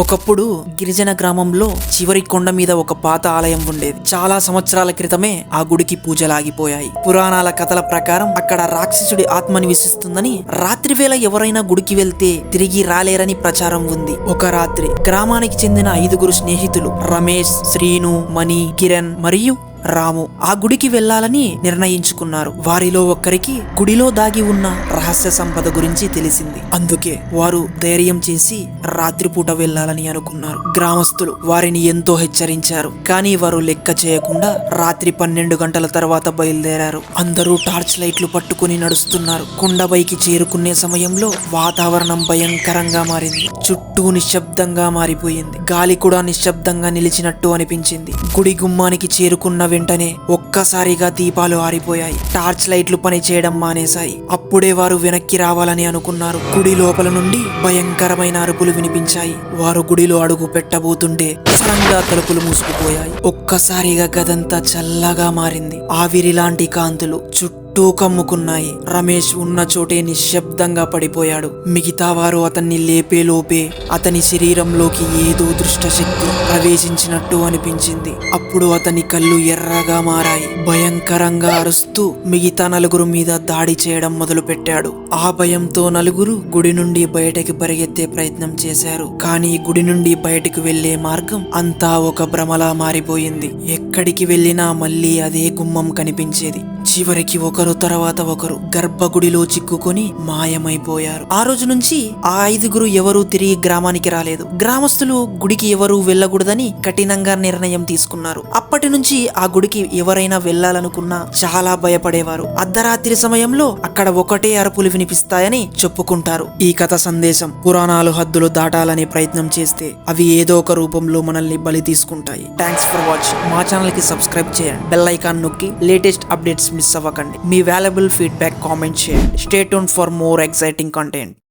ఒకప్పుడు గిరిజన గ్రామంలో చివరి కొండ మీద ఒక పాత ఆలయం ఉండేది. చాలా సంవత్సరాల క్రితమే ఆ గుడికి పూజలాగిపోయాయి. పురాణాల కథల ప్రకారం అక్కడ రాక్షసుడి ఆత్మ నివసిస్తుందని రాత్రి వేళ ఎవరైనా గుడికి వెళ్తే తిరిగి రాలేరని ప్రచారం ఉంది. ఒక రాత్రి గ్రామానికి చెందిన ఐదుగురు స్నేహితులు రమేష్ శ్రీను మణి కిరణ్ మరియు రాము ఆ గుడికి వెళ్ళాలని నిర్ణయించుకున్నారు. వారిలో ఒక్కరికి గుడిలో దాగి ఉన్న రహస్య సంపద గురించి తెలిసింది. అందుకే వారు ధైర్యం చేసి రాత్రిపూట వెళ్ళాలని అనుకున్నారు. గ్రామస్తులు వారిని ఎంతో హెచ్చరించారు. కానీ వారు లెక్క చేయకుండా రాత్రి పన్నెండు గంటల తర్వాత బయలుదేరారు. అందరూ టార్చ్ లైట్లు పట్టుకుని నడుస్తున్నారు. కొండపైకి చేరుకునే సమయంలో వాతావరణం భయంకరంగా మారింది. చుట్టూ నిశ్శబ్దంగా మారిపోయింది. గాలి కూడా నిశ్శబ్దంగా నిలిచినట్టు అనిపించింది. గుడి గుమ్మానికి చేరుకున్న వెంటనే ఒక్కసారిగా దీపాలు ఆరిపోయాయి. టార్చ్ లైట్లు పని చేయడం మానేశాయి. అప్పుడే వారు వెనక్కి రావాలని అనుకున్నారు. గుడి లోపల నుండి భయంకరమైన అరుపులు వినిపించాయి. వారు గుడిలో అడుగు పెట్టబోతుంటే సడన్గా తలుపులు మూసుకుపోయాయి. ఒక్కసారిగా గదంతా చల్లగా మారింది. ఆవిరి లాంటి కాంతులు చుట్టూ కమ్ముకున్నాయి రమేష్ ఉన్న చోటే నిశ్శబ్దంగా పడిపోయాడు. మిగతా వారు అతన్ని లేపే లోపే అతని శరీరంలోకి ఏదో దృష్టశక్తి ప్రవేశించినట్టు అనిపించింది. అప్పుడు అతని కళ్ళు ఎర్రగా మారాయి. భయంకరంగా అరుస్తూ మిగతా నలుగురు మీద దాడి చేయడం మొదలుపెట్టాడు. ఆ భయంతో నలుగురు గుడి నుండి బయటకి పరిగెత్తే ప్రయత్నం చేశారు. కానీ గుడి నుండి బయటకు వెళ్ళే మార్గం అంతా ఒక భ్రమలా మారిపోయింది. ఎక్కడికి వెళ్ళినా మళ్ళీ అదే గుమ్మం కనిపించేది. చివరికి ఒకరు తర్వాత ఒకరు గర్భగుడిలో చిక్కుకొని మాయమైపోయారు. ఆ రోజు నుంచి ఆ ఐదుగురు ఎవరూ తిరిగి గ్రామానికి రాలేదు. గ్రామస్తులు గుడికి ఎవరూ వెళ్ళకూడదని కఠినంగా నిర్ణయం తీసుకున్నారు. అప్పటి నుంచి ఆ గుడికి ఎవరైనా వెళ్ళాలనుకున్నా చాలా భయపడేవారు. అర్ధరాత్రి సమయంలో అక్కడ ఒకటే అరుపులు వినిపిస్తాయని చెప్పుకుంటారు. ఈ కథ సందేశం పురాణాలు హద్దులు దాటాలనే ప్రయత్నం చేస్తే అవి ఏదో ఒక రూపంలో మనల్ని బలి తీసుకుంటాయి. థ్యాంక్స్ ఫర్ వాచింగ్ మా ఛానల్కి సబ్స్క్రైబ్ చేయండి. బెల్ ఐకాన్ నొక్కి లేటెస్ట్ అప్డేట్స్ మిస్ అవ్వకండి. మీ వాల్యుబుల్ ఫీడ్బ్యాక్ కామెంట్ చేయండి. State for more exciting content.